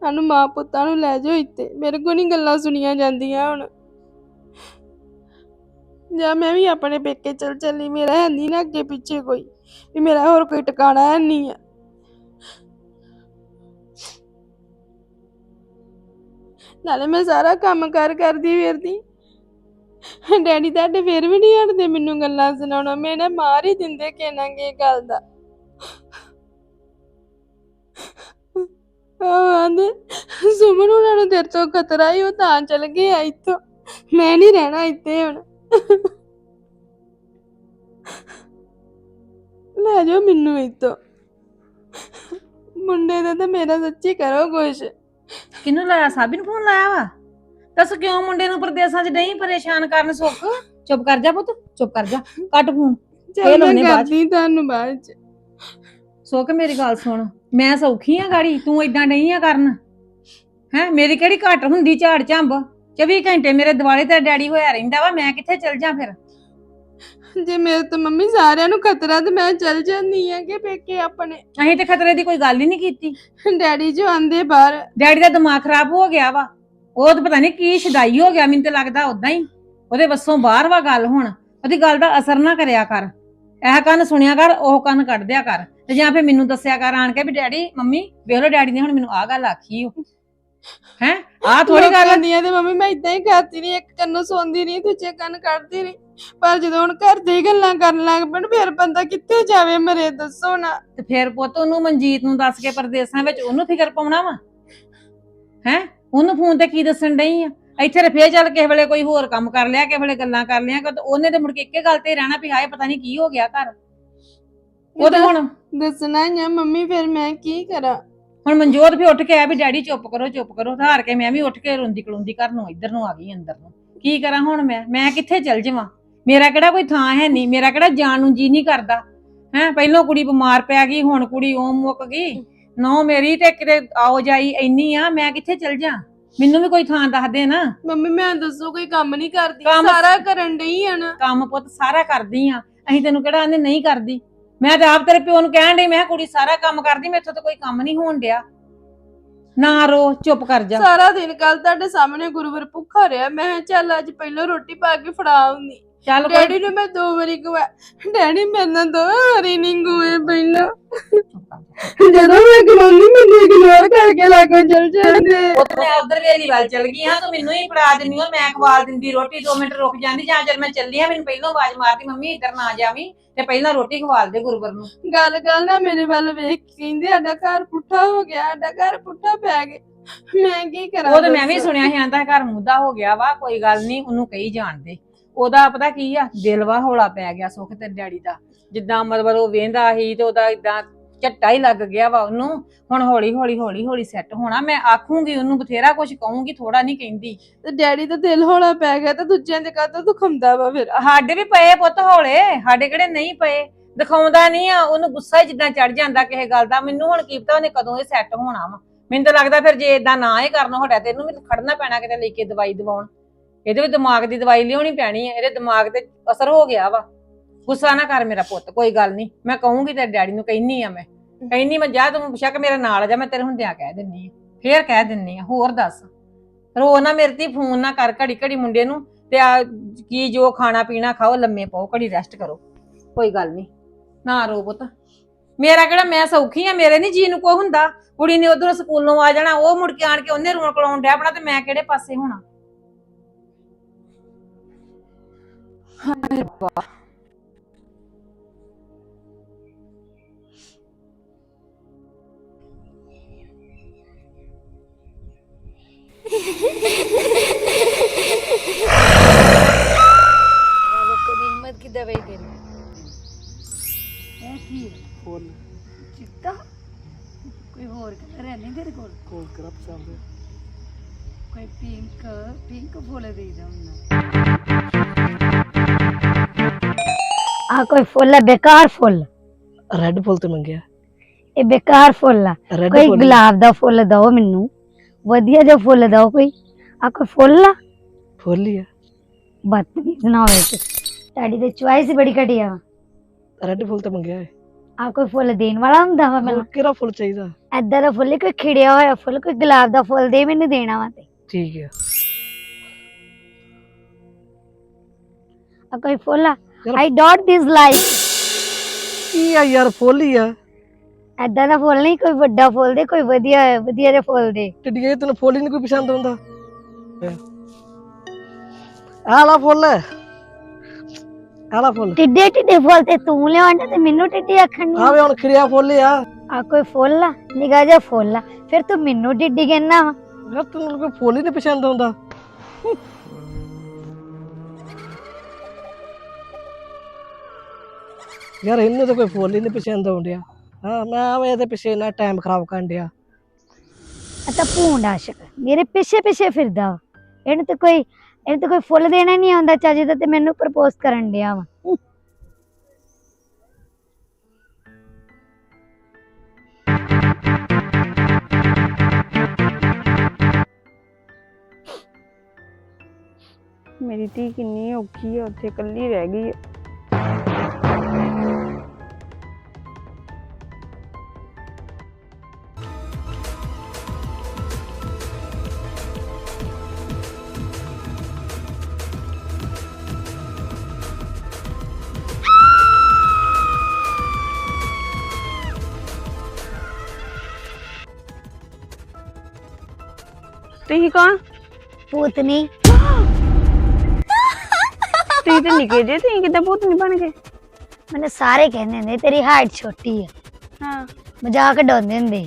ਸਾਨੂੰ ਮਾਂ ਪੁੱਤਾਂ ਨੂੰ ਲੈ ਜਾਓ ਇੱਥੇ। ਮੇਰੇ ਕੋਲ ਨਹੀਂ ਗੱਲਾਂ ਸੁਣੀਆਂ ਜਾਂਦੀਆਂ ਹੁਣ। ਜਾਂ ਮੈਂ ਵੀ ਆਪਣੇ ਪੇਕੇ ਚਲ ਚੱਲੀ, ਮੇਰਾ ਹੈ ਨਹੀਂ ਨਾ ਅੱਗੇ ਪਿੱਛੇ ਕੋਈ। ਵੀ ਮੇਰਾ ਹੋਰ ਕੋਈ ਟਿਕਾਣਾ ਹੈ ਨਹੀਂ ਆ। ਨਾਲੇ ਮੈਂ ਸਾਰਾ ਕੰਮ ਕਰ ਕਰਦੀ ਫਿਰਦੀ। ਡੈਡੀ ਤੁਹਾਡੇ ਫਿਰ ਵੀ ਨਹੀਂ ਹਟਦੇ ਮੈਨੂੰ ਗੱਲਾਂ ਸੁਣਾਉਣਾ। ਮੈਂ ਨਾ ਮਾਰ ਹੀ ਦਿੰਦੇ ਕਿ ਨਾ ਕੀ ਗੱਲ ਦਾ। ਆਂਦੇ ਸੁਮਨ ਉਹਨਾਂ ਨੂੰ ਤੇਰੇ ਤੋਂ ਖਤਰਾ ਹੀ ਉਹ ਤਾਂ ਚਲ ਗਏ ਆ ਇੱਥੋਂ। ਮੈਂ ਨਹੀਂ ਰਹਿਣਾ ਇੱਥੇ ਹੁਣ। ਲੈ ਜਾਓ ਮੈਨੂੰ ਇੱਥੋਂ। ਮੁੰਡੇ ਦਾ ਤਾਂ ਮੇਰਾ ਸੱਚੀ ਕਰੋ ਕੁਛ। ਕਿਹਨੂੰ ਲਾਇਆ? ਸਾਬੀ ਨੂੰ ਫੋਨ ਲਾਇਆ ਵਾ? ਦੱਸ ਕਿਉਂ ਮੁੰਡੇ ਨੂੰ ਪ੍ਰਦੇਸਾਂ 'ਚ ਨਹੀਂ ਪਰੇਸ਼ਾਨ ਕਰਨ ਸੁੱਖ? ਚੁੱਪ ਕਰ ਜਾ ਪੁੱਤ ਚੁੱਪ ਕਰ ਜਾ। Cut phone. ਚੱਲ ਫੇਰ ਮੈਂ ਲਾਉਣੇ ਬਾਅਦ ਚ। ਕਰਦੀ ਤੁਹਾਨੂੰ ਬਾਅਦ ਚ। ਸੁੱਖ ਮੇਰੀ ਗੱਲ ਸੁਣ। ਮੈਂ ਸੌਖੀ ਆ ਗਾੜੀ ਤੂੰ ਇਦਾਂ ਨਹੀਂ ਆ ਕਰਨ। ਹੈ ਮੇਰੀ ਕਿਹੜੀ ਘੱਟ ਹੁੰਦੀ ਝਾੜ ਝੰਬ? 24 ਘੰਟੇ ਮੇਰੇ ਦਿਵਾਲੇ ਤੇ ਡੈਡੀ ਹੋਇਆ ਰਹਿੰਦਾ ਵਾ ਮੈਂ ਕਿੱਥੇ ਚਲ ਜਾ ਫਿਰ? ਜੇ ਮੇਰੇ ਤੋਂ ਮੰਮੀ ਸਾਰਿਆਂ ਨੂੰ ਖਤਰਾ ਤੇ ਮੈਂ ਚਲ ਜਾਂਦੀ ਆ ਕਿ ਪੇਕੇ ਆਪਣੇ। ਅਸੀਂ ਤੇ ਖਤਰੇ ਦੀ ਕੋਈ ਗੱਲ ਹੀ ਨਹੀਂ ਕੀਤੀ। ਡੈਡੀ ਜੋ ਆਂਦੇ ਬਾਹਰ। ਡੈਡੀ ਦਾ ਦਿਮਾਗ ਖਰਾਬ ਹੋ ਗਿਆ ਵਾ। ਉਹ ਤਾਂ ਪਤਾ ਨਹੀਂ ਕੀ ਛਦਾਈ ਹੋ ਗਿਆ ਮੈਨੂੰ ਤੇ ਲੱਗਦਾ ਉਦਾਂ ਹੀ। ਉਹਦੇ ਵੱਸੋਂ ਬਾਹਰ ਵਾ ਗੱਲ ਹੁਣ। ਉਹਦੀ ਗੱਲ ਦਾ ਅਸਰ ਨਾ ਕਰਿਆ ਕਰ। ਇਹ ਕੰਨ ਸੁਣਿਆ ਕਰ ਉਹ ਕੰਨ ਕੱਢ ਦਿਆ ਕਰ। ਤੇ ਜਾਂ ਫਿਰ ਮੈਨੂੰ ਦੱਸਿਆ ਕਰ ਆਣ ਕੇ ਵੀ ਡੈਡੀ ਮੰਮੀ ਵੇਖ ਲਓ ਡੈਡੀ ਨੇ ਹੁਣ ਮੈਨੂੰ ਆਹ ਗੱਲ ਆਖੀ ਓ। ਹੈ? ਆਹ ਥੋੜੀ ਗੱਲ ਆ। ਦੀਆਂ ਤੇ ਮੰਮੀ ਮੈਂ ਇਦਾਂ ਹੀ ਕਰਦੀ ਨਹੀਂ ਇੱਕ ਕੰਨੋਂ ਸੌਂਦੀ ਨਹੀਂ ਦੂਜੇ ਕੰਨ ਕੱਢਦੀ ਨਹੀਂ ਪਰ ਜਦੋਂ ਹੁਣ ਘਰ ਦੀ ਗੱਲਾਂ ਕਰਨ ਲੱਗ ਪੈਣ ਫਿਰ ਬੰਦਾ ਕਿੱਥੇ ਜਾਵੇ ਮਰੇ ਦੱਸੋ ਨਾ। ਤੇ ਫਿਰ ਪੁੱਤ ਉਹਨੂੰ ਮਨਜੀਤ ਨੂੰ ਦੱਸ ਕੇ ਪਰਦੇਸਾਂ ਵਿੱਚ ਉਹਨੂੰ ਫਿਕਰ ਪਾਉਣਾ ਵਾ? ਹੈ? ਉਹਨੂੰ ਫੋਨ ਤੇ ਕੀ ਦੱਸਣ ਡਈ ਆ? ਇੱਥੇ ਤੇ ਫੇਰ ਚੱਲ ਕਿਸੇ ਵੇਲੇ ਕੋਈ ਹੋਰ ਕੰਮ ਕਰ ਲਿਆ ਕਿਸੇ ਵੇਲੇ ਗੱਲਾਂ ਕਰ ਲਿਆ ਕਿ ਉਹਨੇ ਤੇ ਮੁੜ ਕੇ ਇੱਕੇ ਗੱਲ ਤੇ ਰਹਿਣਾ ਵੀ ਹਾਏ ਪਤਾ ਨਹੀਂ ਕੀ ਹੋ ਗਿਆ ਘਰ। ਉਹ ਤੇ ਹੁਣ ਦੱਸਣਾ ਹੀ ਆ ਮੰਮੀ ਫਿਰ ਮੈਂ ਕੀ ਕਰਾਂ? ਹੁਣ ਮਨਜੋਤ ਵੀ ਉੱਠ ਕੇ ਆਇਆ ਵੀ ਡੈਡੀ ਚੁੱਪ ਕਰੋ ਚੁੱਪ ਕਰੋ। ਹਾਰ ਕੇ ਮੈਂ ਵੀ ਉੱਠ ਕੇ ਰੋਂਦੀ ਕਲੁੰਦੀ ਘਰ ਨੂੰ ਇੱਧਰ ਨੂੰ ਆ ਗਈ ਅੰਦਰ ਨੂੰ। ਕੀ ਕਰਾਂ ਹੁਣ ਮੈਂ? ਮੈਂ ਕਿੱਥੇ ਚਲ ਜਾਵਾਂ? ਮੇਰਾ ਕਿਹੜਾ ਕੋਈ ਥਾਂ ਹੈ ਨਹੀਂ ਮੇਰਾ ਕਿਹੜਾ ਜਾਣ ਨੂੰ ਜੀ ਨਹੀਂ ਕਰਦਾ? ਹੈ ਪਹਿਲੋਂ ਕੁੜੀ ਬਿਮਾਰ ਪੈ ਗਈ ਹੁਣ ਕੁੜੀ ਓ ਮੁੱਕ ਗਈ। ਨੌ ਮੇਰੀ ਤੇ ਕਿਤੇ ਆਓ ਜਾਈ ਇੰਨੀ ਆ ਮੈਂ ਕਿੱਥੇ ਚਲ ਜਾ? ਮੈਨੂੰ ਵੀ ਕੋਈ ਥਾਂ ਦੱਸ ਦੇ ਨਾ। ਮੰਮੀ ਮੈਂ ਦੱਸੋ ਕੋਈ ਕੰਮ ਨਹੀਂ ਕਰਦੀ? ਕੰਮ- ਸਾਰਾ ਕਰਨ ਡਈ ਆ ਨਾ? ਕੰਮ ਪੁੱਤ ਸਾਰਾ ਕਰਦੀ ਆ। ਅਸੀਂ ਤੈਨੂੰ ਕਿਹੜਾ ਆਂਦੇ ਨਹੀਂ ਕਰਦੀ? ਮੈਂ ਤਾਂ ਆਪ ਤੇਰੇ ਪਿਓ ਨੂੰ ਕਹਿਣ ਡਈ, ਮੈਂ ਕਿਹਾ ਕੁੜੀ ਸਾਰਾ ਕੰਮ ਕਰਦੀ, ਮੈਥੋਂ ਤਾਂ ਕੋਈ ਕੰਮ ਨਹੀਂ ਹੋਣ ਡਿਆ। ਨਾ ਰੋ, ਚੁੱਪ ਕਰ ਜਾ। ਸਾਰਾ ਦਿਨ ਕੱਲ ਤੁਹਾਡੇ ਸਾਹਮਣੇ ਗੁਰੂਵਰ ਭੁੱਖਾ ਰਿਹਾ, ਮੈਂ ਕਿਹਾ ਚੱਲ ਅੱਜ ਪਹਿਲਾਂ ਰੋਟੀ ਪਾ ਕੇ ਫੜਾਉਂਗੀ ਚੱਲ ਕੋਈ ਡੈਡੀ ਨੂੰ ਮੈਂ ਦੋ ਵਾਰੀ ਗਵਾ ਡੈਡੀ ਮੇਰੇ ਨਾਲ ਦੋ ਵਾਰੀ ਨਹੀਂ ਗੋਏ ਪਹਿਲਾਂ। ਜਦੋਂ ਮੈਂ ਗਵਾਉਂਦੀ ਮੈਨੂੰ ਇਗਨੋਰ ਕਰਕੇ ਲਾਗੋਂ ਚਲ ਜਾਂਦੇ। ਉਹ ਤਾਂ ਮੈਂ ਉਧਰ ਵੇਲੀ ਵੱਲ ਚਲ ਗਈ ਹਾਂ ਤੂੰ ਮੈਨੂੰ ਹੀ ਫੜਾ ਦਿੰਦੀ ਹੋ ਮੈਂ ਖਵਾਲ ਦਿੰਦੀ ਰੋਟੀ 2 ਮਿੰਟ ਰੁਕ ਜਾਂਦੀ ਜਾਂ ਜਦ ਮੈਂ ਚੱਲੀ ਆ ਮੈਨੂੰ ਪਹਿਲਾਂ ਆਵਾਜ਼ ਮਾਰਦੀ ਮੰਮੀ ਇੱਧਰ ਨਾ ਜਾਵੀਂ ਤੇ ਪਹਿਲਾਂ ਰੋਟੀ ਖਵਾਲ ਦੇ ਗੁਰੂਵਰ ਨੂੰ। ਗੱਲ ਗੱਲ ਨਾ ਮੇਰੇ ਵੱਲ ਵੇਖ ਕੇ ਕਹਿੰਦੇ ਸਾਡਾ ਘਰ ਪੁੱਠਾ ਹੋ ਗਿਆ ਸਾਡਾ ਘਰ ਪੁੱਠਾ ਪੈ ਗਿਆ। ਮੈਂ ਕੀ ਕਰਾਂ ਉਹ ਤਾਂ ਮੈਂ ਵੀ ਦੱਸੋ? ਸੁਣਿਆ ਸੀ ਆਂਦਾ ਘਰ ਮੁੱਦਾ ਹੋ ਗਿਆ ਵਾ ਕੋਈ ਗੱਲ ਨਹੀਂ ਉਹਨੂੰ ਕਹੀ ਜਾਣਦੇ ਉਹਦਾ ਪਤਾ ਕੀ ਆ ਦਿਲ ਵਾ ਹੌਲਾ ਪੈ ਗਿਆ ਸੁੱਖ ਤੇ ਡੈਡੀ ਦਾ। ਜਿੱਦਾਂ ਮਤਲਬ ਉਹ ਵੇਂਦਾ ਸੀ ਤੇ ਉਹਦਾ ਇਦਾਂ ਝੱਟਾ ਹੀ ਲੱਗ ਗਿਆ ਵਾ ਉਹਨੂੰ। ਹੁਣ ਹੌਲੀ ਹੌਲੀ ਹੌਲੀ ਹੌਲੀ ਸੈੱਟ ਹੋਣਾ ਮੈਂ ਆਖੂੰਗੀ ਉਹਨੂੰ ਬਥੇਰਾ ਕੁਝ ਕਹੂੰਗੀ ਥੋੜਾ ਨਹੀਂ ਕਹਿੰਦੀ। ਤੇ ਡੈਡੀ ਦਾ ਦਿਲ ਹੌਲਾ ਪੈ ਗਿਆ ਤੇ ਦੂਜਿਆਂ ਦੇ ਕਾਤੋਂ ਦੁਖਮਦਾ ਵਾ ਫਿਰ। ਸਾਡੇ ਵੀ ਪਏ ਪੁੱਤ ਹੌਲੇ ਸਾਡੇ ਕਿਹੜੇ ਨਹੀਂ ਪਏ। ਦਿਖਾਉਂਦਾ ਨਹੀਂ ਆ ਉਹਨੂੰ ਗੁੱਸਾ ਹੀ ਜਿੱਦਾਂ ਚੜ ਜਾਂਦਾ ਕਿਸੇ ਗੱਲ ਦਾ। ਮੈਨੂੰ ਹੁਣ ਕੀ ਪਤਾ ਉਹਨੇ ਕਦੋਂ ਇਹ ਸੈੱਟ ਹੋਣਾ ਵਾ। ਮੈਨੂੰ ਤਾਂ ਲੱਗਦਾ ਫਿਰ ਜੇ ਇਦਾਂ ਨਾ ਹੀ ਕਰਨਾ ਹਟਿਆ ਤੇ ਇਹਨੂੰ ਵੀ ਖੜਨਾ ਪੈਣਾ ਕਿਤੇ ਲੈ ਕੇ ਦਵਾਈ ਦਵਾਉਣ। ਇਹਦੇ ਵੀ ਦਿਮਾਗ ਦੀ ਦਵਾਈ ਲਿਆਉਣੀ ਪੈਣੀ ਹੈ, ਇਹਦੇ ਦਿਮਾਗ ਤੇ ਅਸਰ ਹੋ ਗਿਆ ਵਾ। ਗੁੱਸਾ ਨਾ ਕਰ ਮੇਰਾ ਪੁੱਤ, ਕੋਈ ਗੱਲ ਨਹੀਂ। ਮੈਂ ਕਹੂੰਗੀ ਤੇਰੇ ਡੈਡੀ ਨੂੰ, ਕਹਿਨੀ ਆ ਮੈਂ। ਕਹਿਨੀ, ਮੈਂ ਜਾ, ਤੂੰ ਪੁੱਛਿਆ ਕਿ ਮੇਰੇ ਨਾਲ ਆ ਜਾ, ਮੈਂ ਤੇਰੇ ਹੁੰਦਿਆਂ ਕਹਿ ਦਿੰਨੀ ਆ। ਫੇਰ ਕਹਿ ਦਿੰਨੀ ਆ, ਹੋਰ ਦੱਸ। ਰੋ ਨਾ ਮੇਰੇ ਤੇ ਫੋਨ ਨਾ ਕਰ ਘੜੀ ਘੜੀ ਮੁੰਡੇ ਨੂੰ ਤੇ ਆ ਕੀ ਜੋ ਖਾਣਾ ਪੀਣਾ ਖਾਓ, ਲੰਮੇ ਪਾਓ, ਘੜੀ ਰੈਸਟ ਕਰੋ। ਕੋਈ ਗੱਲ ਨਹੀਂ। ਨਾ ਰੋ ਪੁੱਤ। ਮੇਰਾ ਕਿਹੜਾ ਮੈਂ ਸੌਖੀ ਆ, ਮੇਰੇ ਨਹੀਂ ਜੀ ਨੂੰ ਕੋ ਹੁੰਦਾ। ਕੁੜੀ ਨੇ ਉਧਰੋਂ ਸਕੂਲੋਂ ਆ ਜਾਣਾ, ਉਹ ਮੁੜ ਕੇ ਆਣ ਕੇ ਉਹਨੇ ਰੋਣ ਕਲਾਉਣ ਡਿਆ ਆਪਣਾ ਤੇ ਮੈਂ ਕਿਹੜੇ ਪਾਸੇ ਹੋਣਾ। ਲੋਕਾਂ ਦੀ ਹਿੰਮਤ ਕੀ ਦਵਾਈ ਦੇਣੀ ਇਹ ਕੀ ਹੈ ਫੁੱਲ ਚਿੱਟਾ ਕੋਈ ਹੋਰ ਕਲਰ ਹੈ ਨਹੀਂ ਤੇਰੇ ਕੋਲ ਕੋਲ ਕਰਾ ਪਸੰਦ ਕੋਈ ਪਿੰਕ ਪਿੰਕ ਫੁੱਲ ਦੇ ਹੁੰਦਾ ਆ ਕੋਈ ਫੁੱਲ ਹੈ ਬੇਕਾਰ ਫੁੱਲ ਰੈੱਡ ਫੁੱਲ ਤੇ ਮੰਗਿਆ ਇਹ ਬੇਕਾਰ ਫੁੱਲ ਆ ਰੈੱਡ ਕੋਈ ਫੁੱਲ ਗੁਲਾਬ ਦਾ ਫੁੱਲ ਦਿਓ ਮੈਨੂੰ ਵਧੀਆ ਜਿਹਾ ਫੁੱਲ ਦਿਓ ਕੋਈ ਆ ਕੋਈ ਫੁੱਲ ਆ ਫੁੱਲ ਹੀ ਆ ਬਦਤਮੀਜ਼ ਨਾ ਹੋਵੇ ਤੇ। ਤੁਹਾਡੀ ਤੇ ਚੁਆਇਸ ਹੀ ਬੜੀ ਘਟੀਆ ਵਾ ਰੈੱਡ ਫੁੱਲ ਤੇ ਮੰਗਿਆ ਹੈ ਆ ਕੋਈ ਫੁੱਲ ਦੇਣ ਵਾਲਾ ਹੁੰਦਾ ਵਾ ਮੈਨੂੰ? ਹੋਰ ਕਿਹੜਾ ਫੁੱਲ ਚਾਹੀਦਾ? ਐਦਾਂ ਦਾ ਫੁੱਲ ਨੀ, ਕੋਈ ਖਿੜਿਆ ਹੋਇਆ ਫੁੱਲ ਕੋਈ ਗੁਲਾਬ ਦਾ ਫੁੱਲ ਦੇ ਮੈਨੂੰ ਦੇਣਾ ਵਾ ਤੇ। ਠੀਕ ਹੈ ਆ ਕੋਈ ਫੁੱਲ ਆ? ਆਈ ਡੋਟ ਦਿਸ ਲਾਈਕ ਕੀ ਆ ਯਾਰ ਫੁੱਲ ਹੀ ਆ। ਐਦਾਂ ਦਾ ਫੁੱਲ ਨਹੀਂ ਕੋਈ ਵੱਡਾ ਫੁੱਲ ਦੇ ਕੋਈ ਵਧੀਆ ਵਧੀਆ ਜਿਹਾ ਫੁੱਲ ਦੇ। ਟਿੱਡੀਏ ਤੈਨੂੰ ਫੁੱਲ ਹੀ ਨਹੀਂ ਕੋਈ ਪਸੰਦ ਆਉਂਦਾ। ਆਹ ਲਾ ਫੁੱਲ ਆਹ ਲਾ ਫੁੱਲ। ਟਿੱਡੇ ਟਿੱਡੇ ਫੁੱਲ ਤੇ ਤੂੰ ਲਿਆਉਂਦਾ ਤੇ ਮੈਨੂੰ ਟਿੱਡੀ ਆਖਣ ਆ ਵੇ ਹੁਣ ਖਿੜਿਆ ਫੁੱਲ ਆ। ਆ ਕੋਈ ਫੁੱਲ ਆ ਨਿਗਾਹ ਜਿਹਾ ਫੁੱਲ ਆ। ਫਿਰ ਤੂੰ ਮੈਨੂੰ ਟਿੱਡੀ ਕਹਿਣਾ ਵਾ। ਯਾਰ ਤੈਨੂੰ ਕੋਈ ਫੁੱਲ ਹੀ ਨਹੀਂ ਪਸੰਦ ਆਉਂਦਾ। ਯਾਰ ਇਹਨੂੰ ਤਾਂ ਕੋਈ ਫੁੱਲ ਹੀ ਨਹੀਂ ਪਸੰਦ ਆਉਂਦਿਆ ਹਾਂ ਮੈਂ ਆਵੇਂ ਇਹਦੇ ਪਿੱਛੇ ਨਾ ਟਾਈਮ ਖਰਾਬ ਕਰਨ ਡਿਆ। ਆ ਤਾਂ ਭੂੰਡ ਆਸ਼ਕ। ਮੇਰੇ ਪਿੱਛੇ ਪਿੱਛੇ ਫਿਰਦਾ। ਵਾ ਇਹਨੂੰ ਤੇ ਕੋਈ ਇਹਨੂੰ ਤੇ ਕੋਈ ਫੁੱਲ ਦੇਣਾ ਨਹੀਂ ਆਉਂਦਾ ਚਾਚੇ ਦਾ ਤੇ ਮੈਨੂੰ ਪ੍ਰਪੋਜ਼ ਕਰਨ ਡਿਆ ਵਾ। ਮੇਰੀ ਧੀ ਕਿੰਨੀ ਔਖੀ ਆ ਉੱਥੇ ਇਕੱਲੀ ਰਹਿ ਗਈ ਆ। ਤੁਸੀਂ ਕੌਣ? ਪੂਤਨੀ। ਤੁਸੀਂ ਤੇ ਨਿੱਕੇ ਜੇ ਤੁਸੀਂ ਕਿੱਦਾਂ ਭੂਤ ਨਹੀਂ ਬਣ ਗਏ? ਮੈਨੂੰ ਸਾਰੇ ਕਹਿੰਦੇ ਹੁੰਦੇ ਤੇਰੀ ਹਾਈਟ ਛੋਟੀ ਆ। ਹਾਂ। ਮਜ਼ਾਕ ਡਾਉਂਦੇ ਹੁੰਦੇ।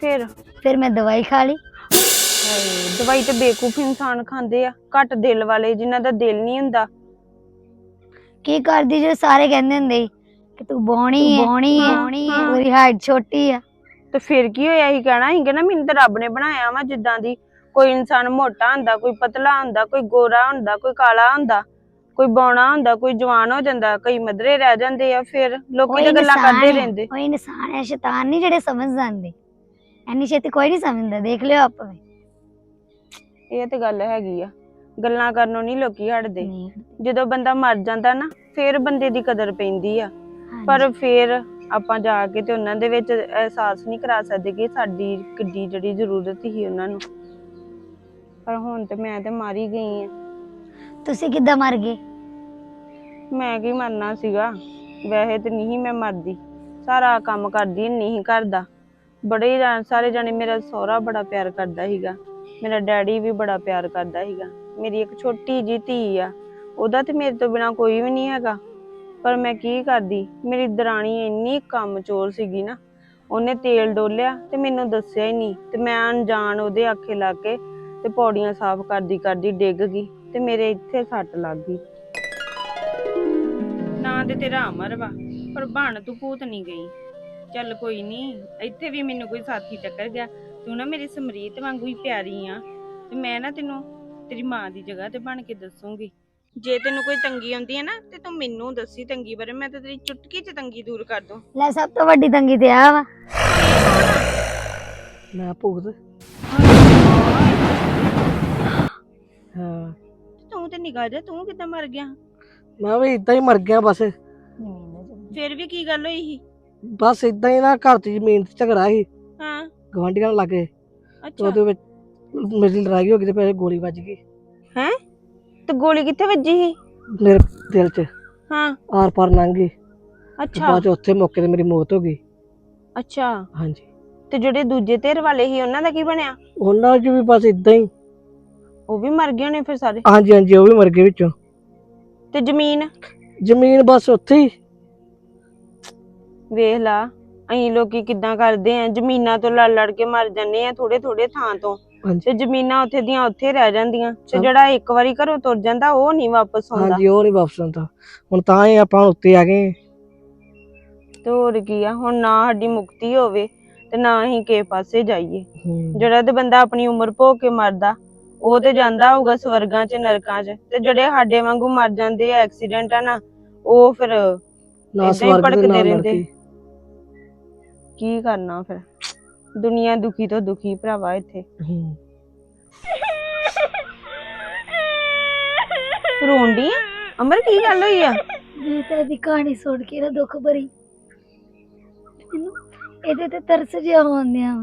ਫਿਰ? ਫਿਰ ਮੈਂ ਦਵਾਈ ਖਾ ਲਈ। ਹਾਏ, ਦਵਾਈ ਤੇ ਬੇਕੂਫ ਇਨਸਾਨ ਖਾਂਦੇ ਆ ਘੱਟ ਦਿਲ ਵਾਲੇ ਜਿਨ੍ਹਾਂ ਦਾ ਦਿਲ ਨਹੀਂ ਹੁੰਦਾ। ਕੀ ਕਰਦੀ ਜੇ ਸਾਰੇ ਕਹਿੰਦੇ ਹੁੰਦੇ ਕਿ ਤੂੰ ਬੋਣੀ ਹੈ ਬੋਣੀ ਹੈ ਬੋਣੀ ਹੈ। ਤੇਰੀ ਹਾਈਟ ਛੋਟੀ ਆ। ਤੇ ਫਿਰ ਕੀ ਹੋਇਆ? ਸੀ ਕਹਿਣਾ ਸੀ ਨਾ ਮੈਨੂੰ ਤਾਂ ਰੱਬ ਨੇ ਬਣਾਇਆ ਵਾ ਜਿੱਦਾਂ ਦੀ ਕੋਈ ਇਨਸਾਨ ਮੋਟਾ ਹੁੰਦਾ ਕੋਈ ਪਤਲਾ ਹੁੰਦਾ ਕੋਈ ਗੋਰਾ ਹੁੰਦਾ ਕੋਈ ਕਾਲਾ ਹੁੰਦਾ ਕੋਈ ਬੌਣਾ ਹੁੰਦਾ ਕੋਈ ਜਵਾਨ ਹੋ ਜਾਂਦਾ ਕਈ ਮਧਰੇ ਰਹਿ ਜਾਂਦੇ ਆ ਫਿਰ ਲੋਕੀ ਤਾਂ ਗੱਲਾਂ ਕਰਦੇ ਰਹਿੰਦੇ। ਕੋਈ ਇਨਸਾਨ ਹੈ ਸ਼ੈਤਾਨ ਨਹੀਂ ਜਿਹੜੇ ਸਮਝ ਜਾਂਦੇ। ਐਨੀ ਛੇਤੀ ਕੋਈ ਨਹੀਂ ਸਮਝਦਾ ਦੇਖ ਲਿਓ ਆਪ ਵੀ। ਇਹ ਤੇ ਗੱਲ ਹੈਗੀ ਆ ਗੱਲਾਂ ਕਰਨੋਂ ਨਹੀਂ ਲੋਕੀ ਹਟਦੇ। ਜਦੋਂ ਬੰਦਾ ਮਰ ਜਾਂਦਾ ਨਾ ਫਿਰ ਬੰਦੇ ਦੀ ਕਦਰ ਪੈਂਦੀ ਆ। ਪਰ ਫਿਰ ਆਪਾਂ ਜਾ ਕੇ ਤੇ ਉਹਨਾਂ ਦੇ ਵਿੱਚ ਅਹਿਸਾਸ ਨਹੀਂ ਕਰਾ ਸਕਦੇ ਕਿ ਸਾਡੀ ਕਿੱਡੀ ਜਿਹੜੀ ਜ਼ਰੂਰਤ ਸੀ ਉਹਨਾਂ ਨੂੰ। ਪਰ ਹੁਣ ਤੇ ਮੈਂ ਤੇ ਮਾਰੀ ਗਈ ਆ। ਤੁਸੀਂ ਕਿੱਦਾਂ ਮਰ ਗਏ? ਮੈਂ ਕੀ ਮਰਨਾ ਸੀਗਾ? ਵੈਸੇ ਤੇ ਨਹੀਂ ਮੈਂ ਮਰਦੀ। ਸਾਰਾ ਕੰਮ ਕਰਦੀ ਨਹੀਂ ਘਰ ਦਾ ਬੜੇ ਜਾਣ ਸਾਰੇ ਜਾਣੇ ਮੇਰਾ ਸਹੁਰਾ ਬੜਾ ਪਿਆਰ ਕਰਦਾ ਸੀਗਾ। ਮੇਰਾ ਡੈਡੀ ਵੀ ਬੜਾ ਪਿਆਰ ਕਰਦਾ ਸੀਗਾ। ਮੇਰੀ ਇੱਕ ਛੋਟੀ ਜੀ ਧੀ ਆ। ਉਹਦਾ ਤੇ ਮੇਰੇ ਤੋਂ ਬਿਨਾ ਕੋਈ ਵੀ ਨਹੀਂ ਹੈਗਾ। ਪਰ ਮੈਂ ਕੀ ਕਰਦੀ? ਮੇਰੀ ਦਰਾਣੀ ਇੰਨੀ ਕੰਮ ਚੋਰ ਸੀਗੀ ਨਾ। ਉਹਨੇ ਤੇਲ ਡੋਲਿਆ ਤੇ ਮੈਨੂੰ ਦੱਸਿਆ ਹੀ ਨਹੀਂ। ਤੇ ਮੈਂ ਅਣਜਾਣ ਉਹਦੇ ਆਖੇ ਲੱਗ ਕੇ ਤੇ ਪੌੜੀਆਂ ਸਾਫ਼ ਕਰਦੀ ਕਰਦੀ ਡਿੱਗ ਗਈ ਤੇ ਮੇਰੇ ਇੱਥੇ ਸੱਟ ਲੱਗ ਗਈ। ਨਾ ਤੇ ਤੇਰਾ ਅਮਰ ਵਾ ਪਰ ਬਣ ਤੂੰ ਭੂਤ ਨਹੀਂ ਗਈ। ਚੱਲ ਕੋਈ ਨਹੀਂ ਇੱਥੇ ਵੀ ਮੈਨੂੰ ਕੋਈ ਸਾਥੀ ਟੱਕਰ ਗਿਆ ਤੂੰ ਨਾ ਮੇਰੀ ਸਮਰੀਤ ਵਾਂਗੂ ਹੀ ਪਿਆਰੀ ਆ। ਤੇ ਮੈਂ ਨਾ ਤੈਨੂੰ ਤੇਰੀ ਮਾਂ ਦੀ ਜਗ੍ਹਾ ਤੇ ਬਣ ਕੇ ਦੱਸੂਗੀ। ਜੇ ਤੈਨੂੰ ਕੋਈ ਤੰਗੀ ਆਉਂਦੀ ਹੈ ਨਾ ਤੇ ਤੂੰ ਮੈਨੂੰ ਦੱਸੀ ਤੰਗੀ ਬਾਰੇ ਮੈਂ ਤਾਂ ਤੇਰੀ ਚੁਟਕੀ 'ਚ ਤੰਗੀ ਦੂਰ ਕਰ ਦੂੰ। ਲੈ ਸਭ ਤੋਂ ਵੱਡੀ ਤੰਗੀ ਤੇ ਆ ਵਾ। ਮੈਂ ਭੁਗਤ ਹਾਂ। ਤੂੰ ਤੇ ਨਿਗਾਹ ਜਾ ਤੂੰ ਕਿੱਦਾਂ ਮਰ ਗਿਆ? ਮੈਂ ਵੀ ਇਦਾਂ ਹੀ ਮਰ ਗਿਆ ਬਸ। ਫਿਰ ਵੀ ਕੀ ਗੱਲ ਹੋਈ ਸੀ? ਬਸ ਇਦਾਂ ਹੀ ਨਾ ਘਰ 'ਚ ਜ਼ਮੀਨ ਤੇ ਝਗੜਾ ਸੀ। ਹਾਂ। ਗਵਾਂਢੀਆਂ ਨਾਲ ਲੱਗੇ। ਤੇ ਅੱਛਾ। ਉਹਦੇ ਵਿੱਚ ਮੇਰੀ ਲੜਾਈ ਹੋ ਗਈ ਤੇ ਫਿਰ ਗੋਲੀ ਵੱਜ ਗਈ। ਹੈ? ਤੇ ਗੋਲੀ ਕਿੱਥੇ ਵੱਜੀ ਸੀ? ਮੇਰੇ ਦਿਲ 'ਚ ਹਾਂ। ਆਰ ਪਾਰ ਲੰਘ ਗਈ। ਤੇ ਅੱਛਾ। ਬਾਅਦ 'ਚ ਉੱਥੇ ਮੌਕੇ ਤੇ ਮੇਰੀ ਮੌਤ ਹੋ ਗਈ। ਅੱਛਾ। ਹਾਂਜੀ। ਤੇ ਜਿਹੜੇ ਦੂਜੇ ਧਿਰ ਵਾਲੇ ਸੀ ਉਹਨਾਂ ਦਾ ਕੀ ਬਣਿਆ? ਉਹਨਾਂ 'ਚ ਵੀ ਬਸ ਇਦਾਂ ਹੀ ਉਹ ਵੀ ਮਰ ਗਏ ਨੇ ਫਿਰ ਸਾਰੇ? ਹਾਂਜੀ ਹਾਂਜੀ ਉਹ ਵੀ ਮਰ ਗਏ ਵਿੱਚੋਂ। ਤੇ ਜ਼ਮੀਨ? ਜ਼ਮੀਨ ਬਸ ਉੱਥੇ ਹੀ। ਵੇਖ ਲਾ ਅਸੀਂ ਲੋਕੀ ਕਿੱਦਾਂ ਕਰਦੇ ਆ ਜ਼ਮੀਨਾਂ ਤੋਂ ਲੜ ਲੜ ਕੇ ਮਰ ਜਾਂਦੇ ਆ ਥੋੜੇ ਥੋੜੇ ਥਾਂ ਤੋਂ। ਹਾਂਜੀ। ਤੇ ਜ਼ਮੀਨਾਂ ਉੱਥੇ ਦੀਆਂ ਉੱਥੇ ਰਹਿ ਜਾਂਦੀਆਂ। ਤੇ ਹਾਂ। ਜਿਹੜਾ ਇੱਕ ਵਾਰੀ ਘਰੋਂ ਤੁਰ ਜਾਂਦਾ ਉਹ ਨਹੀਂ ਵਾਪਸ ਆਉਂਦਾ। ਹਾਂਜੀ ਉਹ ਨਹੀਂ ਵਾਪਸ ਆਉਂਦਾ। ਹੁਣ ਤਾਂ ਹੀ ਆਪਾਂ ਉੱਤੇ ਆ ਗਏ ਤੇ ਹੋਰ ਕੀ ਆ ਹੁਣ ਨਾ ਸਾਡੀ ਮੁਕਤੀ ਹੋਵੇ ਤੇ ਨਾ ਅਸੀਂ ਕਿਸੇ ਪਾਸੇ ਜਾਈਏ। ਹੂੰ। ਜਿਹੜਾ ਤੇ ਬੰਦਾ ਆਪਣੀ ਉਮਰ ਭੋਗ ਕੇ ਮਰਦਾ ਉਹ ਤੇ ਜਾਂਦਾ ਹੋਊਗਾ ਸਵਰਗਾਂ 'ਚ ਨਰਕਾਂ 'ਚ ਤੇ ਜਿਹੜੇ ਸਾਡੇ ਵਾਂਗੂ ਮਰ ਜਾਂਦੇ ਆ ਐਕਸੀਡੈਂਟ ਆ ਨਾ ਉਹ ਫਿਰ ਨਾ ਏਦਾਂ ਹੀ ਸਵਰਗ ਦੇ ਭੜਕਦੇ ਨਾ ਰਹਿੰਦੇ। ਨਰਕੀ ਕੀ ਕਰਨਾ ਫਿਰ? ਦੁਨੀਆ ਦੁਖੀ ਤੋਂ ਦੁਖੀ ਭਰਾਵਾ ਇੱਥੇ। ਹੂੰ। ਰੋਂਦੀ ਆ? ਅਮਰ ਕੀ ਗੱਲ ਹੋਈ ਆ? ਮੈਂ ਤਾਂ ਇਹਦੀ ਕਹਾਣੀ ਸੁਣ ਕੇ ਨਾ ਦੁੱਖ ਭਰੀ। ਮੈਨੂੰ ਇਹਦੇ ਤੇ ਤਰਸ ਜਿਹਾ ਆਉਂਦਿਆ।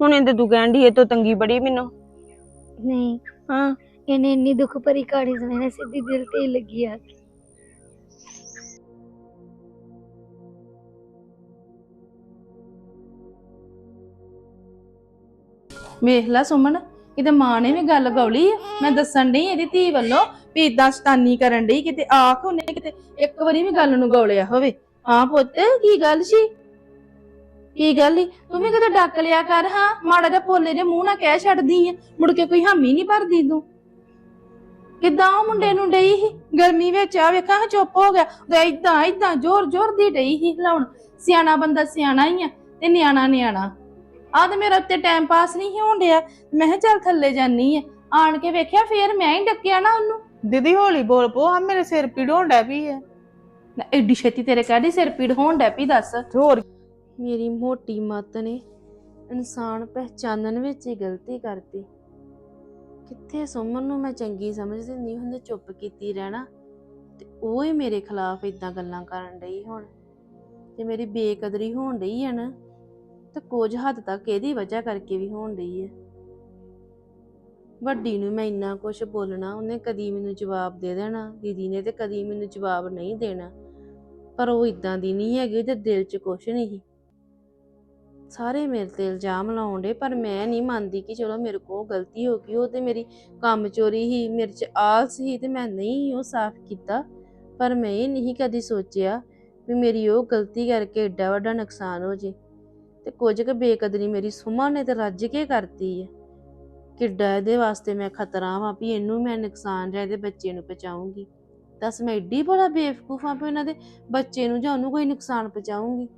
ਹੁਣ ਇਹਦੇ ਤੂੰ ਕਹਿਣ ਦੀ ਇਹ ਤੋਂ ਤੰਗੀ ਬੜੀ ਮੈਨੂੰ। ਨਹੀਂ ਹਾਂ, ਇਹਨੇ ਇੰਨੀ ਦੁੱਖ ਭਰੀ ਕਹਾਣੀ ਸੁਣੀ ਨਾ, ਸਿੱਧੀ ਦਿਲ ਤੇ ਹੀ ਲੱਗੀ ਆ। ਸੁਮਨ, ਕਿਤੇ ਮਾਂ ਨੇ ਵੀ ਗੱਲ ਗੌਲੀ ਆ। ਮੈਂ ਦੱਸਣ ਡਈ ਇਹਦੀ ਧੀ ਵੱਲੋਂ ਵੀ ਇਦਾਂ ਸ਼ਤਾਨੀ ਕਰਨ ਡਈ, ਕਿਤੇ ਆਖ ਉਹਨੇ ਕਿਤੇ ਇੱਕ ਵਾਰੀ ਵੀ ਗੱਲ ਨੂੰ ਗੌਲਿਆ ਹੋਵੇ। ਹਾਂ ਪੁੱਤ, ਕੀ ਗੱਲ ਸੀ? ਕੀ ਗੱਲ ਈ? ਤੂੰ ਵੀ ਕਿਤੇ ਡੱਕ ਲਿਆ ਕਰ ਹਾਂ? ਮਾੜਾ ਜਿਹਾ ਭੋਲੇ ਦੇ ਮੂੰਹ ਨਾਲ ਕਹਿ ਛੱਡਦੀ ਆ। ਮੁੜ ਕੇ ਕੋਈ ਹਾਮੀ ਨਹੀਂ ਭਰਦੀ ਤੂੰ। ਕਿੱਦਾਂ ਉਹ ਮੁੰਡੇ ਨੂੰ ਡਈ ਸੀ? ਗਰਮੀ ਵਿੱਚ ਆ ਵੇਖਾਂ ਹਾਂ ਚੁੱਪ ਹੋ ਗਿਆ। ਤੇ ਇਦਾਂ ਇਦਾਂ ਜ਼ੋਰ ਜ਼ੋਰ ਦੀ ਡਈ ਸੀ ਹਿਲਾਉਣ ਸਿਆਣਾ ਬੰਦਾ ਸਿਆਣਾ ਹੀ ਆ ਤੇ ਨਿਆਣਾ ਨਿਆਣਾ। ਆ ਤੇ ਮੇਰਾ ਉੱਤੇ ਟਾਈਮ ਪਾਸ ਨਹੀਂ ਹੋਣ ਡਿਆ। ਮੈਂ ਕਿਹਾ ਚੱਲ ਥੱਲੇ ਜਾਨੀ ਆ। ਆਣ ਕੇ ਵੇਖਿਆ ਫੇਰ ਮੈਂ ਹੀ ਡੱਕਿਆ ਨਾ ਉਹਨੂੰ। ਦੀਦੀ ਹੌਲੀ ਬੋਲ ਪੋ ਆ ਮੇਰੇ ਸਿਰ ਪੀੜ ਹੋਣ ਡੈ ਪਈ ਹੈ ਨਾ ਐਡੀ ਛੇਤੀ ਤੇਰੇ ਕਾਹਦੀ ਸਿਰ ਪੀੜ ਹੋਣ ਡੈ ਪਈ ਦੱਸ। ਹੋਰ ਮੇਰੀ ਮੋਟੀ ਮੱਤ ਨੇ ਇਨਸਾਨ ਪਹਿਚਾਨਣ ਵਿੱਚ ਹੀ ਗਲਤੀ ਕਰਤੀ। ਕਿੱਥੇ ਸੁਮਨ ਨੂੰ ਮੈਂ ਚੰਗੀ ਸਮਝਦੀ ਨਹੀਂ ਹੁੰਦੀ ਚੁੱਪ ਕੀਤੀ ਰਹਿਣਾ। ਤੇ ਉਹ ਹੀ ਮੇਰੇ ਖਿਲਾਫ ਇਦਾਂ ਗੱਲਾਂ ਕਰਨ ਡਈ ਹੁਣ। ਤੇ ਮੇਰੀ ਬੇਕਦਰੀ ਹੋਣ ਡਈ ਹੈ ਨਾ, ਤੇ ਕੁਝ ਹੱਦ ਤੱਕ ਇਹਦੀ ਵਜ੍ਹਾ ਕਰਕੇ ਵੀ ਹੋਣ ਡਈ ਹੈ। ਵੱਡੀ ਨੂੰ ਮੈਂ ਇੰਨਾ ਕੁਝ ਬੋਲਣਾ, ਉਹਨੇ ਕਦੀ ਮੈਨੂੰ ਜਵਾਬ ਦੇ ਦੇਣਾ, ਦੀਦੀ ਨੇ ਤੇ ਕਦੀ ਮੈਨੂੰ ਜਵਾਬ ਨਹੀਂ ਦੇਣਾ। ਪਰ ਉਹ ਇਦਾਂ ਦੀ ਨਹੀਂ ਹੈਗੀ ਤੇ ਦਿਲ 'ਚ ਕੁਛ ਨਹੀਂ ਸੀ। ਸਾਰੇ ਮੇਰੇ ਤੇ ਇਲਜ਼ਾਮ ਲਾਉਂਦੇ ਪਰ ਮੈਂ ਨਹੀਂ ਮੰਨਦੀ ਕਿ ਚਲੋ ਮੇਰੇ ਕੋਲ ਗਲਤੀ ਹੋ ਗਈ, ਉਹ ਤੇ ਮੇਰੀ ਕੰਮ ਚੋਰੀ ਹੀ, ਮੇਰੇ 'ਚ ਆਲਸ ਹੀ ਤੇ ਮੈਂ ਨਹੀਂ ਉਹ ਸਾਫ਼ ਕੀਤਾ। ਪਰ ਮੈਂ ਇਹ ਨਹੀਂ ਕਦੀ ਸੋਚਿਆ ਵੀ ਮੇਰੀ ਉਹ ਗਲਤੀ ਕਰਕੇ ਏਡਾ ਵੱਡਾ ਨੁਕਸਾਨ ਹੋ ਜੇ। ਤੇ ਕੁਝ ਕੁ ਬੇਕਦਰੀ ਮੇਰੀ ਸੁਮਾ ਨੇ ਤੇ ਰੱਜ ਕੇ ਕਰਤੀ ਹੈ ਕਿੱਡਾ ਇਹਦੇ ਵਾਸਤੇ ਮੈਂ ਖਤਰਾ ਵਾਂ ਵੀ ਇਹਨੂੰ ਮੈਂ ਨੁਕਸਾਨ ਜਾਂ ਇਹਦੇ ਬੱਚੇ ਨੂੰ ਪਹੁੰਚਾਊਂਗੀ। ਦੱਸ ਮੈਂ ਏਡੀ ਬੜਾ ਬੇਵਕੂਫ ਆ ਵੀ ਉਹਨਾਂ ਦੇ ਬੱਚੇ ਨੂੰ ਜਾਂ ਉਹਨੂੰ ਕੋਈ ਨੁਕਸਾਨ ਪਹੁੰਚਾਊਂਗੀ।